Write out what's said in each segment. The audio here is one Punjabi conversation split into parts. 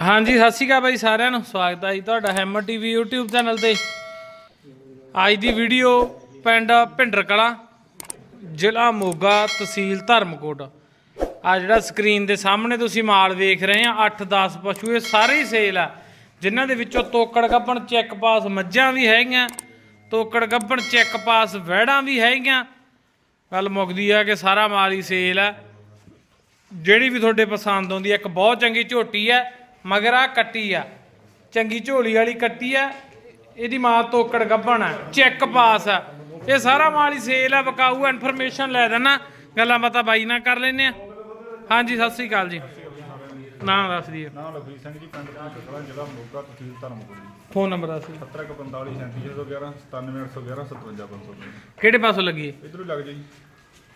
ਹਾਂਜੀ, ਸਤਿ ਸ਼੍ਰੀ ਅਕਾਲ ਬਾਈ ਸਾਰਿਆਂ ਨੂੰ। ਸਵਾਗਤ ਹੈ ਜੀ ਤੁਹਾਡਾ ਹੈਮਰ ਟੀਵੀ YouTube ਚੈਨਲ ਤੇ। ਅੱਜ ਦੀ ਵੀਡੀਓ ਪਿੰਡ ਭਿੰਡਰ ਕਲਾਂ ਜ਼ਿਲ੍ਹਾ ਮੋਗਾ ਤਹਿਸੀਲ ਧਰਮਕੋਟ। ਆ ਜਿਹੜਾ ਸਕਰੀਨ ਦੇ ਸਾਹਮਣੇ ਤੁਸੀਂ ਮਾਲ ਵੇਖ ਰਹੇ ਆ 8-10 ਪਸ਼ੂ, ਇਹ ਸਾਰੇ ਹੀ ਸੇਲ ਆ। ਜਿਨ੍ਹਾਂ ਦੇ ਵਿੱਚੋਂ ਤੋਕੜ ਗੱਬਣ ਚੈੱਕ ਪਾਸ ਮੱਝਾਂ ਵੀ ਹੈਗੀਆਂ, ਤੋਕੜ ਗੱਬਣ ਚੈੱਕ ਪਾਸ ਵਹਿੜਾਂ ਵੀ ਹੈਗੀਆਂ। ਗੱਲ ਮੁੱਕਦੀ ਆ ਕਿ ਸਾਰਾ ਮਾਲ ਹੀ ਸੇਲ ਆ। ਜਿਹੜੀ ਵੀ ਤੁਹਾਡੇ ਪਸੰਦ ਆਉਂਦੀ ਹੈ ਇੱਕ ਬਹੁਤ ਚੰਗੀ ਝੋਟੀ ਹੈ ਮਗਰ ਆ ਕੱਟੀ ਆ। ਚੰਗੀ ਝੋਲੀ ਵਾਲੀ ਕੱਟੀ ਆ। ਇਹਦੀ ਮਾਂ ਤੋਕੜ ਗੱਭਣ ਆ। ਚੈੱਕ ਪਾਸ ਆ। ਇਹ ਸਾਰਾ ਮਾਲ ਹੀ ਸੇਲ ਆ ਬਕਾਊ ਇਨਫੋਰਮੇਸ਼ਨ ਲੈ ਦੇਣਾ। ਗੱਲਾਂ ਬਾਤਾਂ ਬਾਈ ਨਾਲ ਕਰ ਲੈਨੇ ਆ। ਹਾਂਜੀ ਸਤਿ ਸ੍ਰੀ ਅਕਾਲ ਜੀ। ਨਾਮ ਦੱਸ ਦਿਓ। ਨਾਮ ਲਖਵੀਰ ਸਿੰਘ ਜੀ ਪਿੰਡ ਭੂਤਕਲਾ ਜ਼ਿਲ੍ਹਾ ਮੋਗਾ ਤਹਿਸੀਲ ਧਰਮਪੁਰ। ਜੀ ਫੋਨ ਨੰਬਰ ਦੱਸ ਦਿਓ। 7145 3711 97811 57500 ਕਿਹੜੇ ਪਾਸੋਂ ਲੱਗੀ? ਇਧਰੋਂ ਲੱਗ ਜਾਈ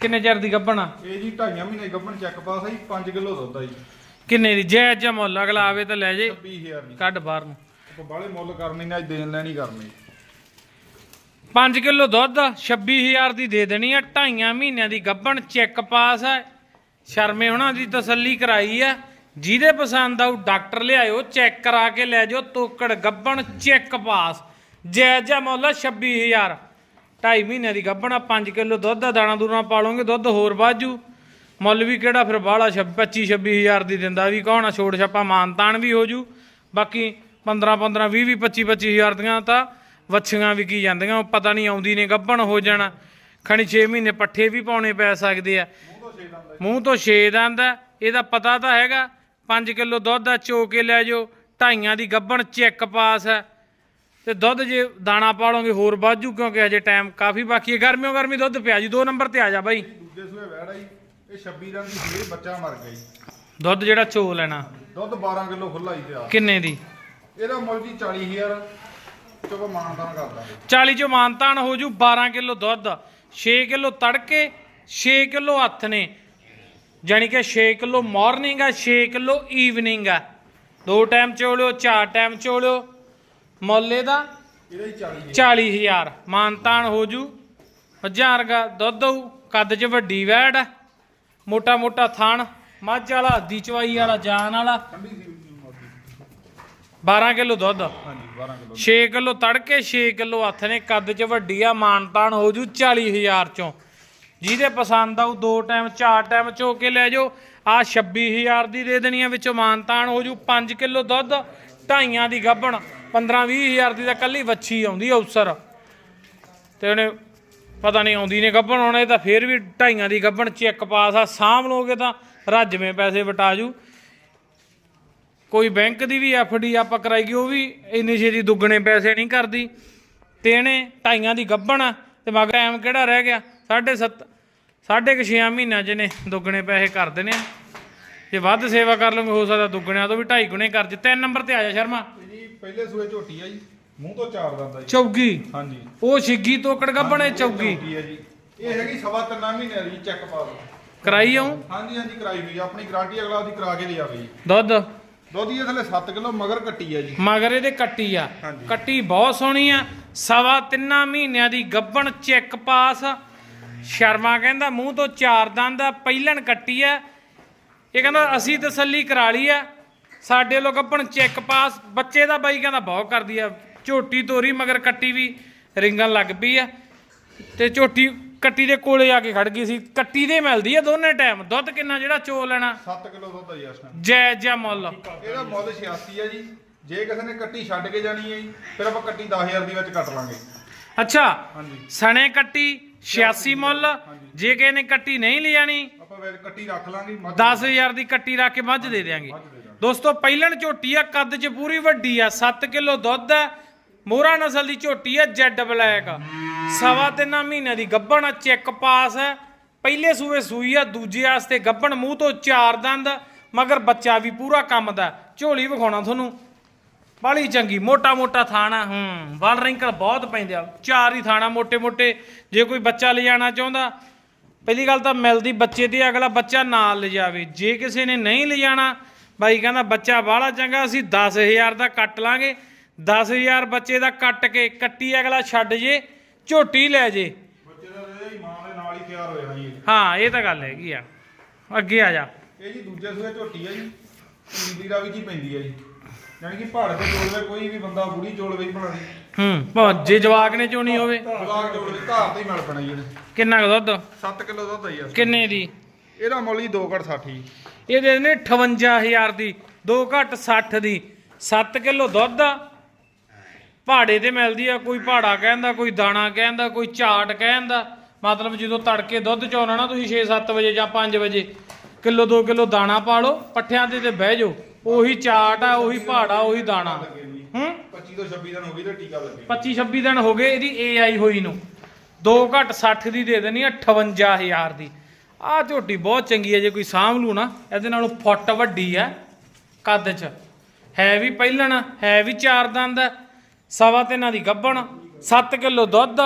ਕਿੰਨੇ ਚਿਰ ਦੀ ਗੱਭਣ ਆ? ਇਹ ਜੀ ਢਾਈਆਂ ਮਹੀਨੇ ਗੱਭਣ ਚੈੱਕ ਪਾਸ ਹੈ 5 ਕਿਲੋ ਦੁੱਧ ਆ ਜੀ। ਕਿੰਨੇ ਦੀ? ਜੈ ਜੈ ਮੁੱਲ ਅਗਲਾ ਆਵੇ ਤਾਂ ਲੈ ਜੇ। 20000 ਦੀ ਕੱਢ ਬਾਹਰ ਨੂੰ। ਆਪਾਂ ਬਾਹਲੇ ਮੁੱਲ ਕਰਨੀ ਨਾ ਅੱਜ ਦੇਣ ਲੈਣੀ ਕਰਨੀ। 5 ਕਿਲੋ ਦੁੱਧ 26000 ਦੀ ਦੇ ਦੇਣੀ ਆ। ਢਾਈਆਂ ਮਹੀਨਿਆਂ ਦੀ ਗੱਭਣ ਚੈੱਕ ਪਾਸ ਹੈ ਸ਼ਰਮੇ ਉਹਨਾਂ ਦੀ ਤਸੱਲੀ ਕਰਾਈ ਹੈ ਜਿਹਦੇ ਪਸੰਦ ਆਊ ਡਾਕਟਰ ਲਿਆਇਓ ਚੈੱਕ ਕਰਾ ਕੇ ਲੈ ਜਾਓ। ਤੋਕੜ ਗੱਭਣ ਚੈੱਕ ਪਾਸ। ਜਾਇਜ਼ਾ ਮੁੱਲ ਆ 26000 ਢਾਈ ਮਹੀਨਿਆਂ ਦੀ ਗੱਭਣ ਆ 5 ਕਿਲੋ ਦੁੱਧ ਦਾ ਦਾਣਾ ਦੂਣਾ ਪਾਲੋਗੇ ਦੁੱਧ ਹੋਰ ਵਾਜੂ। ਮੁੱਲ ਵੀ ਕਿਹੜਾ ਫਿਰ ਬਾਹਲਾ 25 26000 ਦੀ ਦਿੰਦਾ ਵੀ ਕੌਣ ਆ? ਛੋੜ ਛਾਪਾ ਮਾਨਤਾਨ ਵੀ ਹੋ ਜੂ। ਬਾਕੀ 15 15 20 20 25 25000 ਦੀਆਂ ਤਾਂ ਵੱਛੀਆਂ ਵਿਕੀ ਜਾਂਦੀਆਂ। ਉਹ ਪਤਾ ਨਹੀਂ ਆਉਂਦੀ ਨੇ ਗੱਭਣ ਹੋ ਜਾਣਾ। ਖਣੀ 6 ਮਹੀਨੇ ਪੱਠੇ ਵੀ ਪਾਉਣੇ ਪੈ ਸਕਦੇ ਆ। ਮੂੰਹ ਤੋਂ ਛੇ ਦੰਦ ਇਹਦਾ ਪਤਾ ਤਾਂ ਹੈਗਾ। 5 ਕਿਲੋ ਦੁੱਧ ਆ ਚੋ ਕੇ ਲੈ ਜਾਓ। ਢਾਈਆਂ ਦੀ ਗੱਭਣ ਚੈੱਕ ਪਾਸ ਹੈ ਤੇ ਦੁੱਧ ਜੇ ਦਾਣਾ ਪਾਲੋਗੇ ਹੋਰ ਵਾਜੂ ਕਿਉਂਕਿ ਹਜੇ ਟਾਈਮ ਕਾਫੀ ਬਾਕੀ ਹੈ। ਗਰਮੀਓ ਗਰਮੀ ਦੁੱਧ ਪਿਆ ਜੀ। ਦੋ ਨੰਬਰ ਤੇ ਆ ਜਾ ਬਾਈ। ਦੂਜੇ ਸੂਏ ਵਹਿੜਾ ਜੀ ਇਹ 26 ਦਿਨ ਦੀ ਸੀ ਬੱਚਾ ਮਰ ਗਿਆ ਜੀ। ਦੁੱਧ ਜਿਹੜਾ ਚੋ ਲੈਣਾ ਦੁੱਧ 12 ਕਿਲੋ ਖੁੱਲਾ ਹੀ ਪਿਆ। ਕਿੰਨੇ ਦੀ? ਇਹਦਾ ਮੁੱਲ ਜੀ 40000 ਚਲੋ ਮਾਨਦਾਨ ਕਰ ਦਾਂਗੇ 40 ਚੋਂ ਮਾਨਤਾਨ ਹੋ ਜੂ 12 ਕਿਲੋ ਦੁੱਧ 6 ਕਿਲੋ ਤੜਕੇ 6 ਕਿਲੋ ਹੱਥ ਨੇ। ਜਾਣੀ ਕਿ 6 ਕਿਲੋ ਮਾਰਨਿੰਗ ਆ 6 ਕਿਲੋ ਈਵਨਿੰਗ ਆ ਦੋ ਟਾਈਮ ਚੋਲਿਓ ਚਾਰ ਟਾਈਮ ਚੋਲਿਓ। ਮੁੱਲ ਹੀ 40000 40000 ਮਾਨਤਾਨ ਹੋ ਜੂ। ਮੱਝਾਂ ਵਰਗਾ ਦੁੱਧ ਆਊ ਕੱਦ 'ਚ ਵੱਡੀ ਵੈੜ ਆ ਮੋਟਾ ਮੋਟਾ ਥਣ ਮੱਝ ਵਾਲਾ ਹੱਦੀ ਚਵਾਈ ਵਾਲਾ ਜਾਨ ਵਾਲਾ। ਠੰਡੀ ਸੀ ਜੀ ਮੋਟੀ 12 ਕਿਲੋ ਦੁੱਧ। ਹਾਂਜੀ 12 ਕਿਲੋ 6 ਕਿਲੋ ਤੜਕੇ 6 ਕਿਲੋ ਹੱਥ ਨੇ। ਕੱਦ 'ਚ ਵੱਡੀ ਆ ਮਾਨਤਾਨ ਹੋ ਜੂ 40000 ਚੋਂ। ਜਿਹਦੇ ਪਸੰਦ ਆਊ ਦੋ ਟਾਈਮ ਚਾਰ ਟਾਈਮ ਚੋ ਕੇ ਲੈ ਜਾਓ। ਆ 26000 ਦੀ ਦੇ ਦੇਣੀ ਆ ਵਿੱਚੋਂ ਮਾਨਤਾਨ ਹੋ ਜੂ 5 ਕਿਲੋ ਦੁੱਧ ਢਾਈਆਂ ਦੀ ਗੱਭਣ 15 20000 ਦੀ ਤਾਂ ਕੱਲੀ ਵੱਛੀ ਆਉਂਦੀ ਆ ਉਸਰ ਤੇ ਉਹਨੇ ਪਤਾ ਨਹੀਂ ਆਉਂਦੀ ਨੇ ਗੱਭਣ ਆਉਣੇ ਤਾਂ ਫੇਰ ਵੀ ਢਾਈਆਂ ਦੀ ਗੱਭਣ ਚੈੱਕ ਪਾਸ ਆ, ਸਾਂਭ ਲੋਗੇ ਤਾਂ ਰੱਜਵੇਂ ਪੈਸੇ ਵਟਾ ਜੂ। ਕੋਈ ਬੈਂਕ ਦੀ ਵੀ ਡੀ ਆਪਾਂ ਕਰਾਈਗੀ ਉਹ ਵੀ ਇੰਨੀ ਛੇਤੀ ਦੁੱਗਣੇ ਪੈਸੇ ਨਹੀਂ ਕਰਦੀ। ਤੇ ਇਹਨੇ ਢਾਈਆਂ ਦੀ ਗੱਭਣ ਤੇ ਮਗਰ ਐਮ ਕਿਹੜਾ ਰਹਿ ਗਿਆ? 7.5 ਸਾਢੇ ਕੁ 6 ਮਹੀਨਿਆਂ ਚ ਨੇ ਦੁੱਗਣੇ ਪੈਸੇ ਕਰ ਦੇਣੇ ਆ। ਜੇ ਵੱਧ ਸੇਵਾ ਕਰ ਲਓਗੇ, ਹੋ ਸਕਦਾ ਦੁੱਗਣਿਆਂ ਤੋਂ ਵੀ ਢਾਈ ਗੁਣੇ ਕਰ ਜੇ। ਤਿੰਨ ਨੰਬਰ ਤੇ ਆ ਜਾ ਸ਼ਰਮਾ। ਜੀ ਪਹਿਲੇ ਸੂਏ ਝੋਟੀ ਆ ਜੀ। ਮੂੰਹ ਤੋਂ ਚਾਰ ਦੰਦ ਆ ਜੀ। ਚੌਗੀ। ਹਾਂਜੀ। ਉਹ ਛਿੱਗੀ ਤੋਕੜ ਗੱਭਣ ਹੈ ਚੌਗੀ। ਜੀ। ਇਹ ਹੈਗੀ ਸਵਾ ਤਿੰਨਾਂ ਮਹੀਨਿਆਂ ਦੀ ਚੈੱਕ ਪਾਸ ਕਰਾਈ ਆਉਂ ਹਾਂਜੀ ਹਾਂਜੀ ਕਰਾਈ ਹੋਈ ਆ। ਆਪਣੀ ਗਾਰੰਟੀ ਅਗਲਾ ਉਹਦੀ ਕਰਾ ਕੇ ਲਿਆਵੇ ਜੀ। ਦੁੱਧ? ਦੁੱਧ ਇਹ ਥੱਲੇ 7 ਕਿਲੋ ਮਗਰ ਕੱਟੀ ਆ ਜੀ। ਮਗਰ ਇਹਦੇ ਕੱਟੀ ਆ। ਹਾਂਜੀ। ਕੱਟੀ ਬਹੁਤ ਸੋਹਣੀ ਆ। ਸਵਾ ਤਿੰਨਾਂ ਮਹੀਨਿਆਂ ਦੀ ਗੱਭਣ ਚੈੱਕ ਪਾਸ ਸ਼ਰਮਾ ਕਹਿੰਦਾ ਮੂੰਹ ਤੋਂ ਚਾਰ ਦੰਦ ਆ ਪਹਿਲਣ ਕੱਟੀ ਆ। ਇਹ ਕਹਿੰਦਾ ਅਸੀਂ ਤਸੱਲੀ ਕਰਾ ਲਈ ਆ। ਸਾਡੇ ਲੋਕ ਗੱਭਣ ਚੈੱਕ ਪਾਸ ਬੱਚੇ ਦਾ ਬਾਈ ਕਹਿੰਦਾ ਬਹੁਤ ਕਰਦੀ ਆ। ਝੋਟੀ ਤੋਰੀ ਮਗਰ ਕੱਟੀ ਵੀ ਰਿੰਗਣ ਲੱਗ ਪਈ ਆ। ਤੇ ਝੋਟੀ ਕੱਟੀ ਦੇ ਕੋਲੇ ਆ ਕੇ ਖੜ ਗਈ ਸੀ। ਕੱਟੀ ਦੇ ਮਿਲਦੀ ਆ ਦੋਨੇ ਟਾਈਮ। ਦੁੱਧ ਕਿੰਨਾ ਜਿਹੜਾ ਚੋ ਲੈਣਾ? 7 ਕਿਲੋ ਦੁੱਧ ਆ ਜੀ ਇਸ ਟਾਈਮ ਜੈ ਜੈ ਮੁੱਲ। ਇਹਦਾ ਮੁੱਲ 86 ਆ ਜੀ। ਜੇ ਕਿਸੇ ਨੇ ਕੱਟੀ ਛੱਡ ਕੇ ਜਾਣੀ ਹੈ ਜੀ ਫਿਰ ਆਪਾਂ ਕੱਟੀ 10000 ਦੀ ਵਿੱਚ ਕੱਟ ਲਾਂਗੇ। ਅੱਛਾ ਹਾਂਜੀ। ਸਣੇ ਕੱਟੀ 86 ਮੁੱਲ। ਜੇ ਕਿਸੇ ਨੇ ਕੱਟੀ ਨਹੀਂ ਲੈ ਜਾਣੀ ਆਪਾਂ ਵਿੱਚ ਕੱਟੀ ਰੱਖ ਲਾਂਗੇ ਮੱਝ 10000 ਦੀ ਕੱਟੀ ਰੱਖ ਕੇ ਮੱਝ ਦੇ ਦਿਆਂਗੇ। ਮੱਝ ਦੇ ਦਾਂਗੇ ਦੋਸਤੋ ਪਹਿਲਣ ਝੋਟੀ ਆ ਕੱਦ 'ਚ ਪੂਰੀ ਵੱਡੀ ਆ। 7 ਕਿਲੋ ਦੁੱਧ ਆ। ਮੋਹਰਾ ਨਸਲ ਦੀ ਝੋਟੀ ਹੈ ਜੈਡ ਬਲੈਕ। ਸਵਾ ਤਿੰਨਾ ਮਹੀਨਿਆਂ ਦੀ ਗੱਭਣ ਚੈੱਕ ਪਾਸ ਹੈ ਪਹਿਲੇ ਸੂਏ ਸੂਈ ਆ, ਦੂਜੇ ਆਸਤੇ ਗੱਭਣ, ਮੂੰਹ ਤੋਂ ਚਾਰ ਦੰਦ। ਮਗਰ ਬੱਚਾ ਵੀ ਪੂਰਾ ਕੰਮ ਦਾ। ਝੋਲੀ ਵਿਖਾਉਣਾ ਤੁਹਾਨੂੰ। ਬਾਲੀ ਚੰਗੀ ਮੋਟਾ ਮੋਟਾ ਥਾਣਾ, ਹੂੰ, ਵਾਲ ਰਿੰਕਲ ਬਹੁਤ ਪੈਂਦੇ ਆ। ਚਾਰ ਹੀ ਥਾਣਾ ਮੋਟੇ ਮੋਟੇ ਜੇ ਕੋਈ ਬੱਚਾ ਲਿਜਾਣਾ ਚਾਹੁੰਦਾ, ਪਹਿਲੀ ਗੱਲ ਤਾਂ ਮਿਲਦੀ ਬੱਚੇ ਦੀ, ਅਗਲਾ ਬੱਚਾ ਨਾਲ ਲਿਜਾਵੇ ਜੇ ਕਿਸੇ ਨੇ ਨਹੀਂ ਲਿਜਾਣਾ ਬਾਈ ਕਹਿੰਦਾ, ਬੱਚਾ ਬਾਹਲਾ ਚੰਗਾ, ਅਸੀਂ 10000 ਦਾ ਕੱਟ ਲਾਂਗੇ। 10000 ਬੱਚੇ ਦਾ ਕੱਟ ਕੇ ਕੱਟੀ ਅਗਲਾ ਛੱਡ ਜੇ ਝੋਟੀ ਲੈ ਜੇ। ਬੱਚੇ ਦਾ ਇਹਦਾ ਹੀ ਮਾਂ ਦੇ ਨਾਲ ਹੀ ਤਿਆਰ ਹੋ ਜਾਣਾ ਜੀ ਇਹ। ਹਾਂ ਇਹ ਤਾਂ ਗੱਲ ਹੈਗੀ ਆ। ਅੱਗੇ ਆ ਜਾ। ਇਹ ਜੀ ਦੂਜੇ ਸੂਏ ਝੋਟੀ ਆ ਜੀ। ਨੀਲੀ ਰਾਵੀ ਜੀ ਪੈਂਦੀ ਆ ਜੀ। ਯਾਨੀ ਕਿ ਪਹਾੜ ਤੇ ਚੋਲਵੇ ਕੋਈ ਵੀ ਬੰਦਾ ਬੁੜੀ ਚੋਲਵੇ ਹੀ ਬਣਾ ਦੀ ਹੂੰ ਭਾਵੇਂ ਜੇ ਜਵਾਕ ਨੇ ਚੋਣੀ ਹੋਵੇ। ਜਵਾਕ ਚੋਲਵੇ ਧਾਰ ਤੇ ਹੀ ਮਿਲ ਪੈਣਾ ਜੀ ਕਿੰਨਾ ਕੁ ਦੁੱਧ? 7 ਕਿਲੋ ਦੁੱਧ ਆ ਕਿੰਨੇ ਦੀ? ਇਹਦਾ ਮੁੱਲ ਜੀ 2 ਘੜ 60 ਜੀ। ਇਹ ਦੇ ਨੇ 58000 ਦੀ 2 ਘੱਟ 60 ਦੀ। 7 ਕਿਲੋ ਦੁੱਧ ਆ। ਪਹਾੜੇ ਤੇ ਮਿਲਦੀ ਆ ਕੋਈ ਪਹਾੜਾ ਕਹਿੰਦਾ ਕੋਈ ਦਾਣਾ ਕਹਿੰਦਾ ਕੋਈ ਚਾਟ ਕਹਿੰਦਾ। ਮਤਲਬ ਜਦੋਂ ਤੜਕੇ ਦੁੱਧ ਚੋਣਾ ਨਾ ਤੁਸੀਂ 6-7 ਵਜੇ ਜਾਂ 5 ਵਜੇ ਕਿਲੋ 2 ਕਿਲੋ ਦਾਣਾ ਪਾ ਲਓ ਪੱਠਿਆਂ ਤੇ ਤੇ ਬਹਿ ਜਾਓ। ਉਹੀ ਚਾਟ ਆ ਉਹੀ ਪਹਾੜਾ ਉਹੀ ਦਾਣਾ। ਹੂੰ? 25 ਤੋਂ 26 ਦਿਨ ਹੋ ਗਈ ਤੇ ਟੀਕਾ ਲੱਗੇ। 25 26 ਦਿਨ ਹੋ ਗਏ ਇਹਦੀ AI ਹੋਈ ਨੂੰ। 2 ਘੱਟ 60 ਦੀ ਦੇ ਦੇਣੀ ਆ 58000 ਦੀ। ਆਹ ਝੋਟੀ ਬਹੁਤ ਚੰਗੀ ਹੈ ਜੇ ਕੋਈ ਸਾਂਭ ਲੂ ਨਾ ਇਹਦੇ ਨਾਲੋਂ ਫੁੱਟ ਵੱਡੀ ਆ ਕੱਦ 'ਚ। ਹੈ ਵੀ ਪਹਿਲਣ ਹੈ ਵੀ ਚਾਰ ਦੰਦ ਆ, ਸਵਾ ਤਿੰਨਾਂ ਦੀ ਗੱਬਣ 7 ਕਿਲੋ ਦੁੱਧ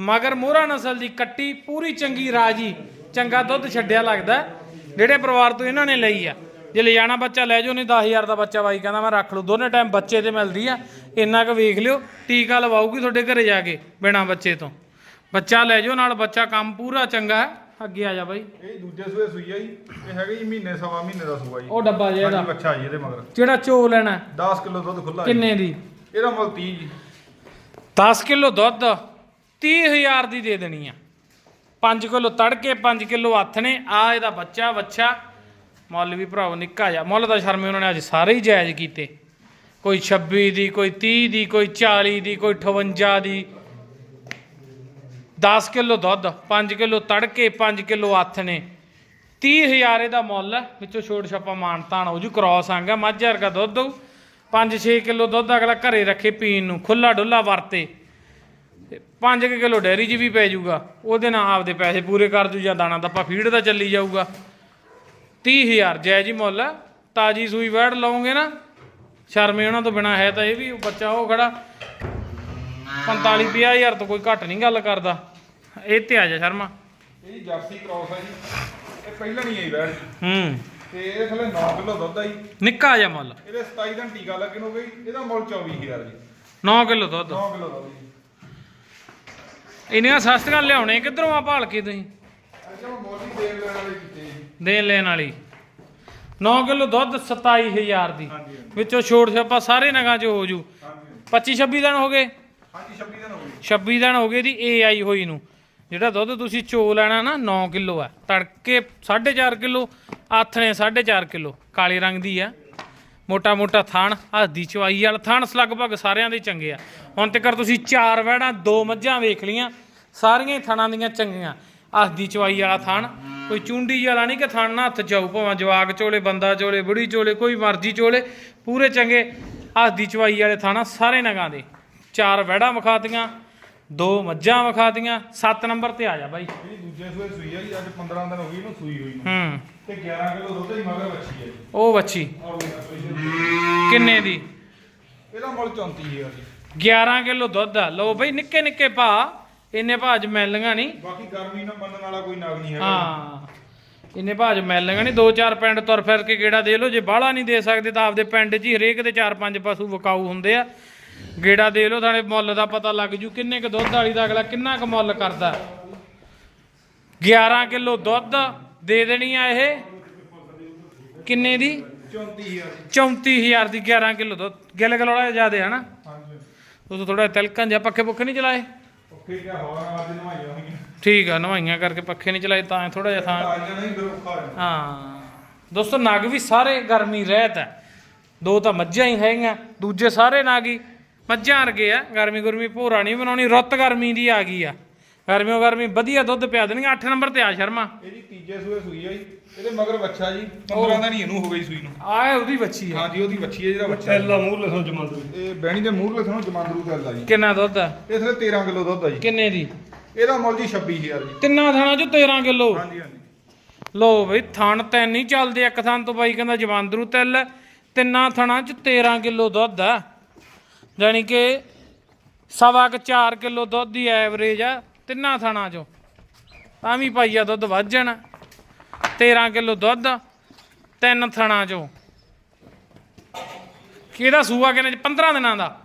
ਮਗਰ ਮੋਹਰਾ ਨਸਲ ਦੀ ਕੱਟੀ ਪੂਰੀ ਚੰਗੀ ਰਾਜੀ ਚੰਗਾ ਦੁੱਧ ਛੱਡਿਆ ਲੱਗਦਾ ਜਿਹੜੇ ਪਰਿਵਾਰ ਤੋਂ ਇਹਨਾਂ ਨੇ ਲਈ ਆ ਜੇ ਲੈ ਜਾਣਾ ਬੱਚਾ ਲੈ ਜਾਓ ਨਹੀਂ 10000 ਦਾ ਬੱਚਾ ਬਾਈ ਕਹਿੰਦਾ ਮੈਂ ਰੱਖ ਲੂ ਦੋਨੇ ਟਾਈਮ ਬੱਚੇ ਤੇ ਮਿਲਦੀ ਆ ਇੰਨਾ ਕੁ ਵੇਖ ਲਿਓ ਟੀਕਾ ਲਵਾਉਗੀ ਤੁਹਾਡੇ ਘਰੇ ਜਾ ਕੇ ਬਿਨਾ ਬੱਚੇ ਤੋਂ। ਬੱਚਾ ਲੈ ਜਾਓ ਨਾਲ ਬੱਚਾ ਕੰਮ ਪੂਰਾ ਚੰਗਾ ਹੈ। ਅੱਗੇ ਆ ਜਾ ਬਾਈ। ਇਹ ਦੂਜੇ ਸੂਏ ਸੂਈ ਆ ਜੀ ਇਹ ਹੈਗਾ ਜੀ ਮਹੀਨੇ ਸਵਾ ਮਹੀਨੇ ਦਾ ਸੂਆ ਜੀ। ਉਹ ਡੱਬਾ ਜਿਹਾ ਹਾਂਜੀ ਇਹਦਾ। ਬੱਚਾ ਜੀ ਇਹਦੇ ਮਗਰ। ਜਿਹੜਾ ਚੋ ਲੈਣਾ 10 ਕਿਲੋ ਦੁੱਧ ਖੁੱਲਾ ਕਿੰਨੇ ਦੀ? ਇਹਦਾ ਮੁੱਲ 30 ਜੀ। 10 ਕਿਲੋ ਦੁੱਧ 30000 ਦੀ ਦੇ ਦੇਣੀ ਆ। 5 ਕਿਲੋ ਤੜਕੇ 5 ਕਿਲੋ ਹੱਥ ਨੇ। ਆ ਇਹਦਾ ਬੱਚਾ ਬੱਚਾ। ਮੁੱਲ ਵੀ ਭਰਾਓ ਨਿੱਕਾ ਜਾ ਮੁੱਲ ਦਾ ਸ਼ਰਮੇ ਉਹਨਾਂ ਨੇ ਅੱਜ ਸਾਰੇ ਹੀ ਜਾਇਜ਼ ਕੀਤੇ। ਕੋਈ 26 ਦੀ, ਕੋਈ 30 ਦੀ, ਕੋਈ 40 ਦੀ, ਕੋਈ 58 ਦੀ। 10 ਕਿਲੋ ਦੁੱਧ 5 ਕਿਲੋ ਤੜਕੇ 5 ਕਿਲੋ ਹੱਥ ਨੇ। 30000 ਇਹਦਾ ਮੁੱਲ, ਵਿੱਚੋਂ ਛੋਟ ਛਾਪਾ ਮਾਨਤਾਨ ਹੋ ਜੂ ਕ੍ਰਾਸ ਆਂਗਾ, ਮੱਝ ਵਰਗਾ ਦੁੱਧ ਦਊ। 5-6 ਕਿਲੋ ਦੁੱਧ ਅਗਲਾ ਘਰੇ ਰੱਖੇ ਪੀਣ ਨੂੰ ਖੁੱਲਾ ਡੁੱਲਾ ਵਰਤੇ। 5 ਕਿਲੋ ਡੈਰੀ 'ਚ ਵੀ ਪੈ ਜਾਊਗਾ। ਉਹਦੇ ਨਾਲ ਆਪਦੇ ਪੈਸੇ ਪੂਰੇ ਕਰ ਜੂ ਜਾਂ ਦਾਣਾ ਦੱਪਾ ਫੀਡ ਦਾ ਚੱਲੀ ਜਾਊਗਾ। 30000 ਜੈ ਜੀ ਮੁੱਲ ਹੈ। ਤਾਜੀ ਸੂਈ ਵੈੜ ਲਓਗੇ ਨਾ ਸ਼ਰਮੇ ਉਹਨਾਂ ਤੋਂ ਬਿਨਾ ਹੈ ਤਾਂ ਇਹ ਵੀ ਬੱਚਾ ਉਹ ਖੜਾ। 45 ਹਜ਼ਾਰ ਤੋਂ ਕੋਈ ਘੱਟ ਨਹੀਂ ਗੱਲ ਕਰਦਾ। ਇਹ ਤੇ ਆ ਜਾ ਸ਼ਰਮਾ। ਇਹ ਜਰਸੀ ਕ੍ਰਾਸ ਆ ਜੀ। ਇਹ ਪਹਿਲਾਂ ਨਹੀਂ ਆਈ ਜੀ ਹੂੰ। ਤੇ ਇਹਦੇ ਥੱਲੇ 9 ਕਿਲੋ ਦੁੱਧ ਆ ਜੀ। ਨਿੱਕਾ ਜਿਹਾ ਮੁੱਲ। ਇਹਦੇ 27 ਦਿਨ ਟੀਕਾ ਲੱਗਣ ਹੋ ਗਈ ਇਹਦਾ ਮੁੱਲ 24000 ਜੀ। 9 ਕਿਲੋ ਦੁੱਧ। 9 ਕਿਲੋ ਦੁੱਧ ਜੀ। ਇੰਨੀਆਂ ਸਸਤੀਆਂ ਲਿਆਉਣੇ ਕਿੱਧਰੋਂ ਆ ਭਾਲ ਕੇ ਤੁਸੀਂ? ਅੱਛਾ ਉਹ ਮੋਦੀ ਦੇਣ ਲੈਣ ਵਾਲੇ ਕੀਤੇ ਜੀ। ਦੇਣ ਲੈਣ ਵਾਲੀ। 9 ਕਿਲੋ ਦੁੱਧ 27000 ਦੀ। ਹਾਂਜੀ ਹਾਂਜੀ। ਵਿੱਚੋਂ ਛੋੜ ਛਾਪਾ ਸਾਰੇ ਨਗਾਂ 'ਚ ਹੋ ਜੂ। ਹਾਂਜੀ 25 26 ਦਿਨ ਹੋ ਗਏ? ਹਾਂਜੀ 26 ਦਿਨ ਹੋ ਗਏ। 26 ਦਿਨ ਹੋ ਗਏ ਦੀ AI ਹੋਈ ਨੂੰ। ਜਿਹੜਾ ਦੁੱਧ ਤੁਸੀਂ ਚੋ ਲੈਣਾ ਨਾ 9 ਕਿਲੋ ਆ, ਤੜਕੇ 4.5 ਕਿਲੋ, ਆਥਣੇ ਨੇ 4.5 ਕਿਲੋ, ਕਾਲੇ ਰੰਗ ਦੀ ਆ। ਮੋਟਾ ਮੋਟਾ ਥਾਣ ਹੱਦੀ ਚਵਾਈ ਵਾਲਾ ਥਾਣ ਲਗਭਗ ਸਾਰਿਆਂ ਦੇ ਚੰਗੇ ਆ। ਹੁਣ ਤੱਕ ਤੁਸੀਂ ਚਾਰ ਵਹਿੜਾਂ, ਦੋ ਮੱਝਾਂ ਵੇਖ ਲੀਆਂ ਸਾਰੀਆਂ ਹੀ ਥਣਾਂ ਦੀਆਂ ਚੰਗੀਆਂ। ਹੱਦੀ ਚਵਾਈ ਵਾਲਾ ਥਾਣ, ਕੋਈ ਚੁੰਡੀ ਵਾਲਾ ਨਹੀਂ ਕਿ ਥਣ ਨਾ ਹੱਥ ਚਾਉ ਭਾਵੇਂ ਜਵਾਕ ਚੋਲੇ, ਬੰਦਾ ਚੋਲੇ, ਬੁੜੀ ਚੋਲੇ, ਕੋਈ ਮਰਜ਼ੀ ਚੋਲੇ, ਪੂਰੇ ਚੰਗੇ। ਹੱਦੀ ਚਵਾਈ ਵਾਲੇ ਥਾਣਾ ਸਾਰੇ ਨਗਾਂ ਦੇ। ਚਾਰ ਵਹਿੜਾਂ ਵਿਖਾਤੀਆਂ ਦੋ ਮੱਝਾਂ ਵਿਖਾਤੀਆਂ 7 ਨੰਬਰ ਤੇ ਆ ਜਾ ਬਾਈ। ਇਹ ਦੂਜੇ ਸੂਏ ਸੂਈ ਆ ਜੀ ਅੱਜ 15 ਦਿਨ ਹੋ ਗਏ ਇਹਨੂੰ ਸੂਈ ਹੋਈ ਨੂੰ। ਹੂੰ। ਤੇ 11 ਕਿਲੋ ਦੁੱਧ ਦੀ ਮਗਰ ਬੱਚੀ ਹੈ ਜੀ। ਉਹ ਆਹ ਵੇਖ special। ਕਿੰਨੇ ਦੀ? ਇਹਦਾ ਮੁੱਲ 34000 ਜੀ। 11 ਕਿਲੋ ਦੁੱਧ ਆ। ਲਓ ਬਈ ਨਿੱਕੇ ਨਿੱਕੇ ਭਾ ਇੰਨੇ ਭਾਜ ਮਿਲਣੀਆਂ ਨਹੀਂ। ਬਾਕੀ ਗਰਮੀ ਨਾਲ ਮੰਨਣ ਵਾਲਾ ਕੋਈ ਨਾਗ ਨਹੀਂ ਹੈਗਾ। ਹਾਂ। ਇੰਨੇ ਭਾਜ ਮਿਲਣੀਆਂ ਨਹੀਂ। ਦੋ ਚਾਰ ਪਿੰਡ ਤੁਰ ਫਿਰ ਕੇ ਗੇੜਾ ਦੇ ਲਓ। ਜੇ ਬਾਹਲਾ ਨਹੀਂ ਦੇ ਸਕਦੇ ਤਾਂ ਆਪਦੇ ਪਿੰਡ 'ਚ ਹੀ ਹਰੇਕ ਦੇ ਚਾਰ ਪੰਜ ਪਸ਼ੂ ਵਿਕਾਊ ਹੁੰਦੇ ਆ। ਗੇੜਾ ਦੇ ਲਓ ਥਾਣੇ ਮੁੱਲ ਦਾ ਪਤਾ ਲੱਗ ਜੂ ਕਿੰਨੇ ਕ ਦੁੱਧ ਵਾਲੀ ਦਾ ਅਗਲਾ ਕਿੰਨਾ ਕ ਮੁੱਲ ਕਰਦਾ। 11 ਕਿਲੋ ਦੁੱਧ ਦੇ ਦੇਣੀ ਆ ਇਹ। ਕਿੰਨੇ ਦੀ? 34000 ਜੀ 34000 ਦੀ 11 ਕਿਲੋ ਦੁੱਧ। ਗਿਲ ਗਲੋੜਾ ਜਿਆਦੇ ਹਨਾ ਹਾਂਜੀ। ਉਹ ਥੋੜਾ ਤਿਲਕਣ ਜਿਹਾ ਪੱਖੇ ਪੁੱਖੇ ਨਹੀਂ ਚਲਾਏ? ਓਕੇ ਕਿਆ ਹਵਾ ਨਾਲ ਅੱਜ ਨਵਾਈਆਂ ਹੋਈਆਂ। ਠੀਕ ਆ ਨਵਾਈਆਂ ਕਰਕੇ ਪੱਖੇ ਨਹੀਂ ਚਲਾਏ ਤਾਂ ਥੋੜਾ ਜਿਹਾ ਥਾਂ ਹੋ। ਹਾਂ। ਦੋਸਤੋ ਨਗ ਵੀ ਸਾਰੇ ਗਰਮੀ ਰਹਿਤ ਹੈ। ਦੋ ਤਾਂ ਮੱਝਾਂ ਹੀ ਹੈਗੀਆਂ ਦੂਜੇ ਸਾਰੇ ਨਗ ਹੀ। ਮੱਝਾਂ ਵਰਗੇ ਆ ਗਰਮੀ ਗੁਰਮੀ ਭੋਰਾ ਨਹੀਂ ਬਣਾਉਣੀ ਰੁੱਤ ਗਰਮੀ ਦੀ ਆ ਗਈ ਆ। ਗਰਮੀਓ ਗਰਮੀ ਵਧੀਆ ਦੁੱਧ ਪਿਆ ਦੇਣਗੇ 8 ਨੰਬਰ ਤੇ ਆ ਸ਼ਰਮਾ। ਇਹ ਜੀ ਤੀਜੇ ਸੂਏ ਸੂਈ ਆ ਜੀ। ਇਹਦੇ ਮਗਰ ਬੱਚਾ ਜੀ 15 ਦਿਨ ਹੀ ਇਹਨੂੰ ਹੋ ਗਈ ਸੂਈ ਨੂੰ। ਆਹ ਉਹਦੀ ਬੱਚੀ ਆ। ਹਾਂਜੀ ਉਹਦੀ ਬੱਚੀ ਹੈ ਜਿਹੜਾ ਬੱਚਾ ਪਹਿਲਾ ਮੂੰਹ ਲਸੋਂ ਜਮਾਂਦਰੂ। ਇਹ ਬੈਣੀ ਦੇ ਮੂਹਰਲੇ ਥਣੋਂ ਜਮਾਂਦਰੂ ਚੱਲਦਾ ਜੀ। ਕਿੰਨਾ ਦੁੱਧ ਆ? ਇਹ ਥਲੇ 13 ਕਿਲੋ ਦੁੱਧ ਆ ਜੀ। ਕਿੰਨੇ ਦੀ? ਇਹਦਾ ਮੁੱਲ ਜੀ 26000 ਜੀ। ਤਿੰਨਾਂ ਥਾਣਾ ਚ 13 ਕਿਲੋ। ਹਾਂਜੀ ਹਾਂਜੀ ਲੋ ਬਈ ਥਣ ਤਿੰਨ ਨਹੀਂ ਚੱਲਦੇ ਇੱਕ ਥਣ ਤੋਂ ਬਾਈ ਕਹਿੰਦਾ ਜਵਾਂਦਰੂ ਤਿੱਲ ਹੈ। ਤਿੰਨਾਂ ਥਣਾਂ ਚ 13 ਕਿਲੋ ਦੁੱਧ ਆ। ਜਾਣੀ ਕਿ ਸਵਾ ਕ 4 ਕਿਲੋ ਦੁੱਧ ਦੀ ਐਵਰੇਜ ਆ ਤਿੰਨਾਂ ਥਣਾਂ ਚੋਂ। ਤਾਂ ਵੀ ਪਾਈਆ ਦੁੱਧ ਵੱਧ ਜਾਣਾ 13 ਕਿਲੋ ਦੁੱਧ ਤਿੰਨ ਥਣਾਂ ਚੋਂ। ਕਿਹਦਾ ਸੂਆ ਕਿਨੇ 15 ਦਿਨਾਂ ਦਾ।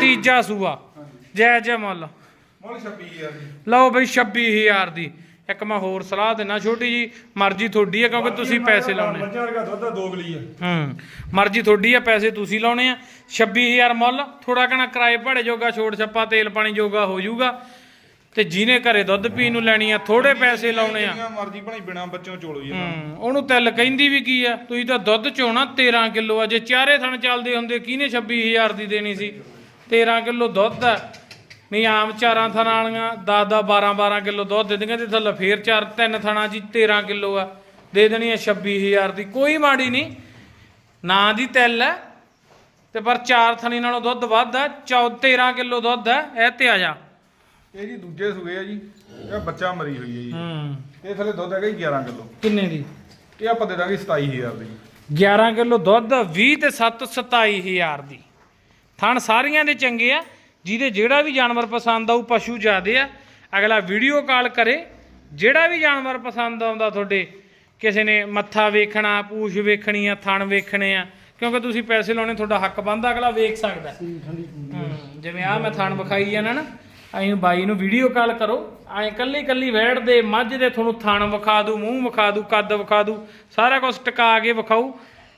ਤੀਜਾ ਸੂਆ। ਜੈ ਜੈ ਮੁੱਲ। ਮੁੱਲ 26000 ਜੀ ਲਓ ਬਈ 26000 ਦੀ। ਇੱਕ ਮੈਂ ਹੋਰ ਸਲਾਹ ਦੇਣਾ ਛੋਟੀ ਜੀ ਮਰਜ਼ੀ ਤੁਹਾਡੀ ਹੈ ਕਿਉਂਕਿ ਤੁਸੀਂ ਪੈਸੇ ਲਾਉਣੇ। ਆ। ਮੱਝਾਂ ਵਰਗਾ ਦੁੱਧ ਆ, ਦੋ ਗਲੀ ਆ। ਹੂੰ ਮਰਜ਼ੀ ਤੁਹਾਡੀ ਆ ਪੈਸੇ ਤੁਸੀਂ ਲਾਉਣੇ ਆ। 26000 ਮੁੱਲ ਥੋੜਾ ਕਣਾ ਕਿਰਾਏ ਭਾੜੇ ਜੋਗਾ ਛੋੜ ਛੱਪਾ ਤੇਲ ਪਾਣੀ ਜੋਗਾ ਹੋ ਜਾਊਗਾ। ਤੇ ਜਿਹਨੇ ਘਰੇ ਦੁੱਧ ਪੀਣ ਨੂੰ ਲੈਣੀ ਆ ਥੋੜੇ ਪੈਸੇ ਲਾਉਣੇ ਆ। ਮਰਜ਼ੀ ਭਾਈ ਬਿਨਾ ਬੱਚੋਂ ਚੋਲੋ ਜੀ ਹੂੰ ਉਹਨੂੰ ਤਿਲ ਕਹਿੰਦੀ ਵੀ ਕੀ ਆ ਤੁਸੀਂ ਤਾਂ ਦੁੱਧ ਚੋਣਾ 13 ਕਿਲੋ ਆ ਜੇ ਚਾਰੇ ਥਣ ਚੱਲਦੇ ਹੁੰਦੇ ਕਿਹਨੇ 26000 ਦੀ ਦੇਣੀ ਸੀ? 13 ਕਿਲੋ ਦੁੱਧ ਆ। ਨਹੀਂ ਆਮ ਚਾਰਾਂ ਥਣਾਂ ਵਾਲੀਆਂ 10 10 12 12 ਕਿਲੋ ਦੁੱਧ ਦੇ ਦਿੰਦੀਆਂ ਤੇ ਥੱਲੇ ਫੇਰ ਚਾਰ ਤਿੰਨ ਥਣਾਂ ਹੀ 13 ਕਿਲੋ ਆ। ਦੇ ਦੇਣੀ ਆ 26000 ਦੀ। ਕੋਈ ਮਾੜੀ ਨਹੀਂ। ਨਾ ਦੀ ਤਿਲ ਹੈ। ਤੇ ਪਰ ਚਾਰ ਥਣੀ ਨਾਲੋਂ ਦੁੱਧ ਵੱਧ ਆ 13 ਕਿਲੋ ਦੁੱਧ ਆ ਇਹ ਤੇ ਆ ਜਾ। ਇਹ ਜੀ ਦੂਜੇ ਸੂਏ ਆ ਜੀ। ਇਹ ਬੱਚਾ ਮਰੀ ਹੋਈ ਹੈ ਜੀ। ਹੂੰ। ਇਹ ਥੱਲੇ ਦੁੱਧ ਹੈਗਾ ਜੀ 11 ਕਿਲੋ। ਕਿੰਨੇ ਦੀ? ਇਹ ਆਪਾਂ ਦੇ ਦਾਂਗੇ 27000 ਦੀ। ਜੀ 11 ਕਿਲੋ ਦੁੱਧ 20 ਤੇ 7 27000 ਦੀ। ਥਣ ਸਾਰੀਆਂ ਦੇ ਚੰਗੇ ਆ। ਜਿਹਦੇ ਜਿਹੜਾ ਵੀ ਜਾਨਵਰ ਪਸੰਦ ਆਊ, ਪਸ਼ੂ ਜ਼ਿਆਦੇ ਆ, ਅਗਲਾ ਵੀਡੀਓ ਕਾਲ ਕਰੇ, ਜਿਹੜਾ ਵੀ ਜਾਨਵਰ ਪਸੰਦ ਆਉਂਦਾ ਤੁਹਾਡੇ, ਕਿਸੇ ਨੇ ਮੱਥਾ ਵੇਖਣਾ, ਪੂਛ ਵੇਖਣੀ ਆ, ਥਣ ਵੇਖਣੇ ਆ, ਕਿਉਂਕਿ ਤੁਸੀਂ ਪੈਸੇ ਲਾਉਣੇ, ਤੁਹਾਡਾ ਹੱਕ ਬਣਦਾ, ਅਗਲਾ ਵੇਖ ਸਕਦਾ। ਜਿਵੇਂ ਆ ਮੈਂ ਥਣ ਵਿਖਾਈ ਜਾਣਾ ਨਾ ਅਸੀਂ ਬਾਈ ਨੂੰ ਵੀਡੀਓ ਕਾਲ ਕਰੋ ਐਂ ਕੱਲੀ ਕੱਲੀ ਵੈੜ ਦੇ ਮੱਝ ਦੇ ਤੁਹਾਨੂੰ ਥਣ ਵਿਖਾ ਦੂ, ਮੂੰਹ ਵਿਖਾ ਦੂ, ਕੱਦ ਵਿਖਾ ਦੂ, ਸਾਰਾ ਕੁਝ ਟਿਕਾ ਕੇ ਵਿਖਾਊ,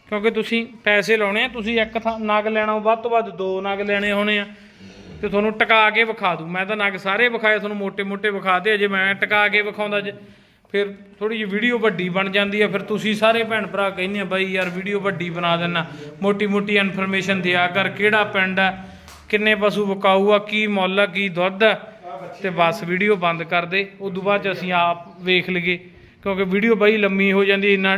ਕਿਉਂਕਿ ਤੁਸੀਂ ਪੈਸੇ ਲਾਉਣੇ ਆ, ਤੁਸੀਂ ਇੱਕ ਥਾਂ ਨਗ ਲੈਣਾ ਵੱਧ ਤੋਂ ਵੱਧ ਦੋ ਨਗ ਲੈਣੇ ਹੋਣੇ ਆ ਤੇ ਤੁਹਾਨੂੰ ਟਿਕਾ ਕੇ ਵਿਖਾ ਦੂੰ। ਮੈਂ ਤਾਂ ਨਗ ਸਾਰੇ ਵਿਖਾਏ, ਤੁਹਾਨੂੰ ਮੋٹے-ਮੋٹے ਵਿਖਾ ਦੇ ਜੇ ਮੈਂ ਟਿਕਾ ਕੇ ਵਿਖਾਉਂਦਾ ਜੇ। ਫਿਰ ਥੋੜੀ ਜਿਹੀ ਵੀਡੀਓ ਵੱਡੀ ਬਣ ਜਾਂਦੀ ਆ ਫਿਰ ਤੁਸੀਂ ਸਾਰੇ ਭੈਣ ਭਰਾ ਕਹਿੰਦੇ ਆ, ਬਾਈ ਯਾਰ, ਵੀਡੀਓ ਵੱਡੀ ਬਣਾ ਦੇਣਾ ਮੋਟੀ-ਮੋਟੀ ਇਨਫੋਰਮੇਸ਼ਨ ਦਿਆ ਕਰ, ਕਿਹੜਾ ਪਿੰਡ ਆ, ਕਿੰਨੇ ਪਸ਼ੂ ਵਿਕਾਊ ਆ, ਕੀ ਮੁੱਲ ਆ, ਕੀ ਦੁੱਧ ਆ। ਤੇ ਬਸ ਵੀਡੀਓ ਬੰਦ ਕਰ ਦੇ। ਤੋਂ ਬਾਅਦ ਚ ਅਸੀਂ ਆਪ ਵੇਖ ਲਈਏ, ਕਿਉਂਕਿ ਵੀਡੀਓ ਬਾਈ ਲੰਮੀ ਹੋ ਜਾਂਦੀ, ਇੰਨਾ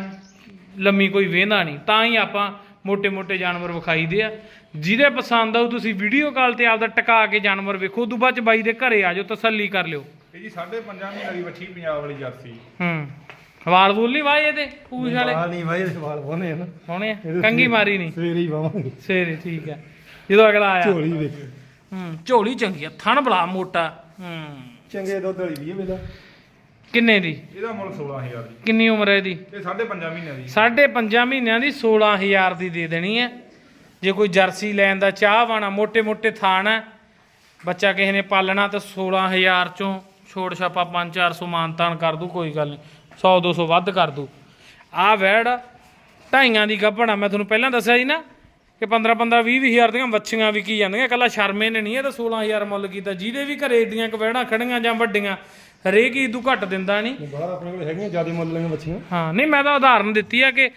ਲੰਮੀ ਕੋਈ ਵੇਂਦਾ ਨਹੀਂ। ਤਾਂ ਹੀ ਆਪਾਂ ਮੋٹے-ਮੋٹੇ ਜਾਨਵਰ ਵਿਖਾਈਦੇ ਆ। ਜਿਹਦੇ ਪਸੰਦ ਆਉ ਤੁਸੀਂ ਵੀਡੀਓ ਕਾਲ ਤੇ ਆਪਦਾ ਟਿਕਾ ਕੇ ਜਾਨਵਰ ਵੇਖੋ। ਉਦੋਂ ਚ ਬਾਈ ਦੇ ਘਰੇ ਆ ਜਾਓ ਤਸੱਲੀ ਕਰ ਲਿਓ। ਇਹ ਜੀ 5.5 ਮਹੀਨੇ ਦੀ ਵੱਛੀ ਪੰਜਾਬ ਵਾਲੀ ਜਾਤੀ। ਹੂੰ। ਵਾਲ ਬੋਲ ਨਹੀਂ ਵਾਏ ਇਹਦੇ? ਪੂਛ ਵਾਲੇ? ਵਾਲ ਨਹੀਂ ਵਾਏ ਇਹਦੇ ਵਾਲ ਬੋਨੇ ਨਾ। ਹੋਣੇ ਕੰਗੀ ਮਾਰੀ ਨਹੀਂ ਸਵੇਰੇ ਹੀ ਵਾਵਾਂਗੇ ਸਵੇਰੇ ਠੀਕ ਆ। ਜਦੋਂ ਅਗਲਾ ਆਇਆ। ਝੋਲੀ ਵੇਖ। ਹੂੰ ਝੋਲੀ ਚੰਗੀ ਆ। ਥਣ ਬਲਾ ਮੋਟਾ। ਹੂੰ। ਚੰਗੇ ਦੁੱਧ ਵਾਲੀ ਵੀ ਇਹ ਵੇਲਾ। ਕਿੰਨੇ ਦੀ? ਇਹਦਾ ਮੁੱਲ 16000 ਜੀ ਕਿੰਨੀ ਉਮਰ ਹੈ ਇਹਦੀ? ਇਹ 5.5 ਮਹੀਨਿਆਂ ਦੀ। 5.5 ਮਹੀਨਿਆਂ ਦੀ 16000 ਦੀ ਦੇ ਦੇਣੀ ਹੈ। ਜੇ ਕੋਈ ਜਰਸੀ ਲੈਣ ਦਾ ਚਾਹਵਾਣਾ ਮੋٹے-ਮੋٹے ਥਾਣ ਹੈ ਬੱਚਾ ਕਿਸੇ ਨੇ ਪਾਲਣਾ ਤਾਂ 16000 ਚੋਂ ਛੋੜ ਛਾਪਾ 5-400 ਮਾਨਤਾਨ ਕਰ ਦੂ ਕੋਈ ਗੱਲ 100-200 ਵੱਧ ਕਰ ਦੂ। ਆ ਵੈੜ ਢਾਈਆਂ ਦੀ ਗੱਭਣਾ ਮੈਂ ਤੁਹਾਨੂੰ ਪਹਿਲਾਂ ਦੱਸਿਆ ਸੀ ਨਾ ਕਿ 15-15 20-20000 ਦੀਆਂ ਵੱਛੀਆਂ ਵਿਕੀ ਜਾਂਦੀਆਂ। ਇਕੱਲਾ ਸ਼ਰਮੇ ਨੇ ਨਹੀਂ ਇਹ ਤਾਂ 16000 ਮੁੱਲ ਕੀਤਾ। ਜਿਹਦੇ ਵੀ ਘਰੇ ਏਡੀਆਂ ਕਵੈੜਾਂ ਖੜੀਆਂ ਜਾਂ ਵੱਡੀਆਂ ਹਰੇਕ ਹੀ ਇਦੂ ਘੱਟ ਦਿੰਦਾ ਨਹੀਂ ਬਾਹਰ ਆਪਣੇ ਕੋਲ ਹੈਗੀਆਂ ਜ਼ਿਆਦਾ ਮੁੱਲ ਵਾਲੀਆਂ ਬੱਚੀਆਂ ਹਾਂ ਨਹੀਂ ਮੈਂ ਤਾਂ ਉਦਾਹਰਨ ਦਿੱਤੀ ਆ ਕਿ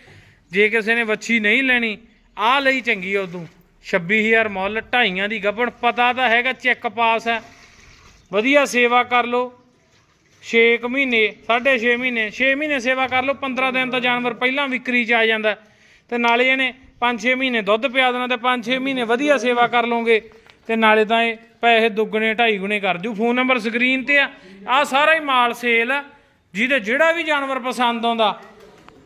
ਜੇ ਕਿਸੇ ਨੇ ਵੱਛੀ ਨਹੀਂ ਲੈਣੀ ਆਹ ਲਈ ਚੰਗੀ ਆ ਉਦੋਂ। 26000 ਮੁੱਲ ਢਾਈਆਂ ਦੀ ਗੱਭਣ ਪਤਾ ਤਾਂ ਹੈਗਾ ਚੈੱਕ ਪਾਸ ਹੈ। ਵਧੀਆ ਸੇਵਾ ਕਰ ਲਓ। 6 ਮਹੀਨੇ 6.5 ਮਹੀਨੇ 6 ਮਹੀਨੇ ਸੇਵਾ ਕਰ ਲਓ 15 ਦਿਨ ਤਾਂ ਜਾਨਵਰ ਪਹਿਲਾਂ ਵਿਕਰੀ ਚ ਆ ਜਾਂਦਾ। ਤੇ ਨਾਲੇ ਇਹਨੇ 5-6 ਮਹੀਨੇ ਦੁੱਧ ਪਿਆ ਦੇਣਾ ਤੇ 5-6 ਮਹੀਨੇ ਵਧੀਆ ਸੇਵਾ ਕਰ ਲਓਗੇ। ਤੇ ਨਾਲੇ ਤਾਂ ਇਹ ਪੈਸੇ ਦੁੱਗਣੇ ਢਾਈ ਗੁਣੇ ਕਰ ਜੂ। ਫੋਨ ਨੰਬਰ ਸਕਰੀਨ ਤੇ ਆ। ਆ ਸਾਰਾ ਹੀ ਮਾਲ ਸੇਲ ਆ। ਜਿਹਦੇ ਜਿਹੜਾ ਵੀ ਜਾਨਵਰ ਪਸੰਦ ਆਉਂਦਾ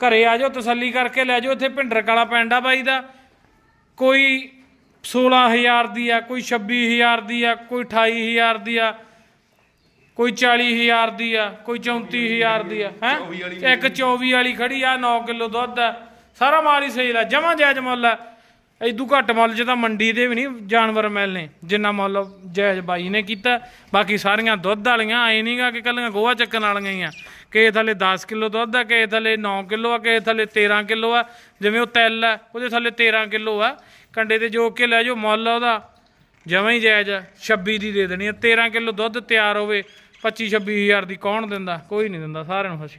ਘਰੇ ਆ ਜਾਓ ਤਸੱਲੀ ਕਰਕੇ ਲੈ ਜਾਓ। ਇੱਥੇ ਭਿੰਡਰ ਕਾਲਾ ਪਿੰਡ ਆ ਬਾਈ ਦਾ। ਕੋਈ 16000 ਦੀ ਆ ਕੋਈ 26000 ਦੀ ਆ ਕੋਈ 28000 ਦੀ ਆ ਕੋਈ 40000 ਦੀ ਆ ਕੋਈ 34000 ਦੀ ਆ। ਹੈ? ਇੱਕ 24 ਵਾਲੀ ਖੜੀ ਆ 9 ਕਿਲੋ ਦੁੱਧ ਆ। ਸਾਰਾ ਮਾਲ ਹੀ ਸਹੀ ਲਾ ਜਮਾ ਜਾਇਜ਼ ਮੁੱਲ ਆ। ਇਦੂ ਘੱਟ ਮੁੱਲ 'ਚ ਤਾਂ ਮੰਡੀ ਦੇ ਵੀ ਨਹੀਂ ਜਾਨਵਰ ਮਿਲਨੇ, ਜਿੰਨਾ ਮੁੱਲ ਜਾਇਜ਼ ਬਾਈ ਨੇ ਕੀਤਾ। ਬਾਕੀ ਸਾਰੀਆਂ ਦੁੱਧ ਵਾਲੀਆਂ, ਆਏ ਨਹੀਂਗਾ ਕਿ ਕੱਲੀਆਂ ਗੋਹਾ ਚੱਕਣ ਵਾਲੀਆਂ ਹੀ ਆ। ਕਿਸੇ ਥੱਲੇ 10 ਕਿਲੋ ਦੁੱਧ ਆ, ਕਿਸੇ ਥੱਲੇ 9 ਕਿਲੋ ਆ, ਕਿਸੇ ਥੱਲੇ 13 ਕਿਲੋ ਆ। ਜਿਵੇਂ ਉਹ ਤਿਲ ਆ, ਉਹਦੇ ਥੱਲੇ 13 ਕਿਲੋ ਆ। ਕੰਡੇ ਤੇ ਜੋਕ ਕੇ ਲੈ ਜਾਓ, ਮੁੱਲ ਉਹਦਾ। ਜਮਾਂ ਹੀ ਜਾਇਜ਼ ਆ। 26 ਦੀ ਦੇ ਦੇਣੀ ਆ। 13 ਕਿਲੋ ਦੁੱਧ ਤਿਆਰ ਹੋਵੇ 25 26000 ਦੀ ਕੌਣ ਦਿੰਦਾ? ਕੋਈ ਨਹੀਂ ਦਿੰਦਾ, ਸਾਰਿਆਂ ਨੂੰ ਹੱਸ